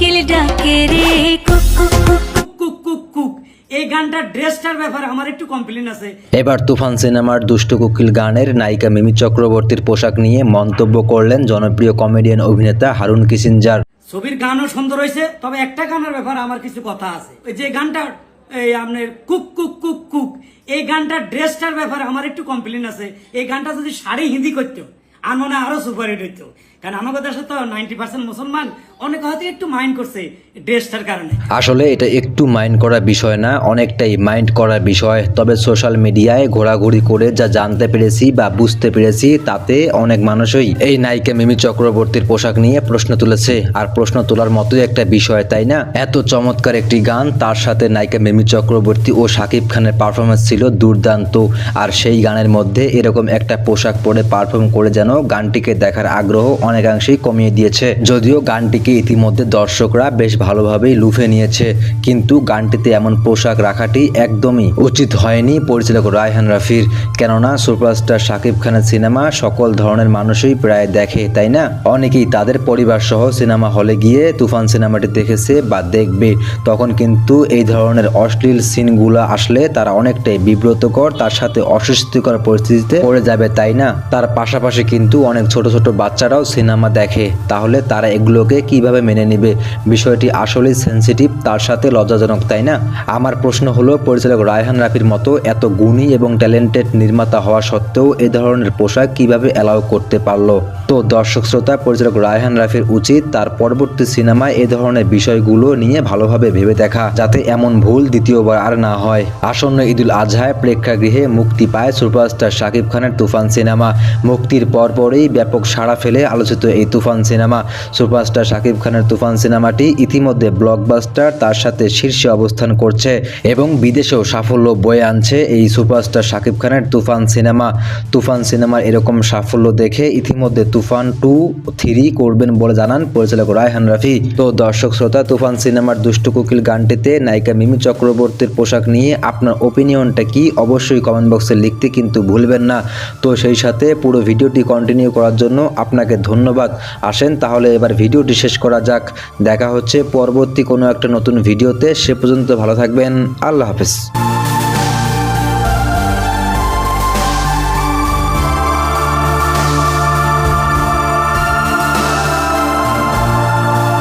কোকিল ডাকে রে কুক কুক কুক। কুক কুক কুক। এই গানটার ড্রেসটার ব্যাপারে আমার একটু কমপ্লেন আছে। এবার তুফান সিনেমার দুষ্ট কোকিল গানের নায়িকা মিমি চক্রবর্তীর পোশাক নিয়ে মন্তব্য করলেন জনপ্রিয় কমেডিয়ান অভিনেতা হারুন কিসিনজার ছবির গানও সুন্দর হয়েছে তবে একটা গানের ব্যাপারে আমার কিছু কথা আছে। যে গানটা এই আপনার কুক কুক কুক কুক এই গানটার ড্রেসটার ব্যাপারে আমার একটু কমপ্লেন আছে। এই গানটা যদি শাড়ি হিন্দি করতো আর আরও সুপার হিট হইতো। কারণ আমাদের দেশে তো নাইনটি পার্সেন্ট মুসলমান, অনেক হয়তো একটু মাইন্ড করছে ড্রেসটার কারণে। আসলে এটা একটু মাইন্ড করা বিষয় না, অনেকটাই মাইন্ড করা বিষয়। তবে সোশ্যাল মিডিয়ায় ঘোরাঘুরি করে যা জানতে পেরেছি বা বুঝতে পেরেছি, তাতে অনেক মানুষই এই নায়িকা মিমি চক্রবর্তীর পোশাক নিয়ে প্রশ্ন তুলেছে। আর প্রশ্ন তোলার মতোই একটা বিষয়, তাই না? এত চমৎকার একটি গান, তার সাথে নায়িকা মিমি চক্রবর্তী ও শাকিব খানের পারফরমেন্স ছিল দুর্দান্ত। আর সেই গানের মধ্যে এরকম একটা পোশাক পরে পারফর্ম করে যেন গানটিকে দেখার আগ্রহ অনেকাংশেই কমিয়ে দিয়েছে। যদিও গানটিকে ইতিমধ্যে দর্শকরা বেশ ভালোভাবেই লুফে নিয়েছে, কিন্তু গানটিতে এমন পোশাক রাখাটি একদমই উচিত হয়নি পরিচালক রায়হান রাফির। কেননা সুপারস্টার শাকিব খানের সিনেমা সকল ধরনের মানুষই প্রায় দেখে, তাই না? অনেকেই তাদের পরিবার সহ সিনেমা হলে গিয়ে তুফান সিনেমাটি দেখেছে বা দেখবে। তখন কিন্তু এই ধরনের অশ্লীল সিনগুলো আসলে তারা অনেকটাই বিব্রতকর, তার সাথে অস্বস্তিকর পরিস্থিতিতে পড়ে যাবে, তাই না? তার পাশাপাশি কিন্তু অনেক ছোট ছোট বাচ্চারাও সিনেমা দেখে। তাহলে তারা এগুলোকে কীভাবে মেনে নেবে? বিষয়টি আসলেই সেন্সিটিভ তার সাথে লজ্জাজনক, তাই না? আমার প্রশ্ন হলো, পরিচালক রায়হান রাফির মতো এত গুণী এবং ট্যালেন্টেড নির্মাতা হওয়া সত্ত্বেও এ ধরনের পোশাক কীভাবে অ্যালাউ করতে পারল? তো দর্শক শ্রোতা, পরিচালক রায়হান রাফির উচিত তার পরবর্তী সিনেমায় এ ধরনের বিষয়গুলো নিয়ে ভালোভাবে ভেবে দেখা, যাতে এমন ভুল দ্বিতীয়বার আর না হয়। আসন্ন ঈদুল আজহায় প্রেক্ষাগৃহে মুক্তি পায় সুপারস্টার শাকিব খানের তুফান সিনেমা। মুক্তির পরপরই ব্যাপক সাড়া ফেলে আলোচিত এই তুফান সিনেমা। সুপারস্টার শাকিব খানের তুফান সিনেমাটি ইতিমধ্যে ব্লকবাস্টার তার সাথে শীর্ষে অবস্থান করছে এবং বিদেশেও সাফল্য বয়ে আনছে এই সুপারস্টার শাকিব খানের তুফান সিনেমা। তুফান সিনেমার এরকম সাফল্য দেখে ইতিমধ্যে তুফান টু, থ্রি করবেন বলে জানান পরিচালক রায়হান রাফি। তো দর্শক শ্রোতা, তুফান সিনেমার দুষ্টু কোকিল গানটিতে নায়িকা মিমি চক্রবর্তীর পোশাক নিয়ে আপনার ওপিনিয়নটা কি অবশ্যই কমেন্ট বক্সে লিখতে কিন্তু ভুলবেন না। তো সেই সাথে পুরো ভিডিওটি কন্টিনিউ করার জন্য আপনাকে ধন্যবাদ। আসেন তাহলে এবার ভিডিওটি শেষ করা যাক। দেখা হচ্ছে পরবর্তী কোনো একটা নতুন ভিডিওতে। সে পর্যন্ত ভালো থাকবেন। আল্লাহ হাফেজ।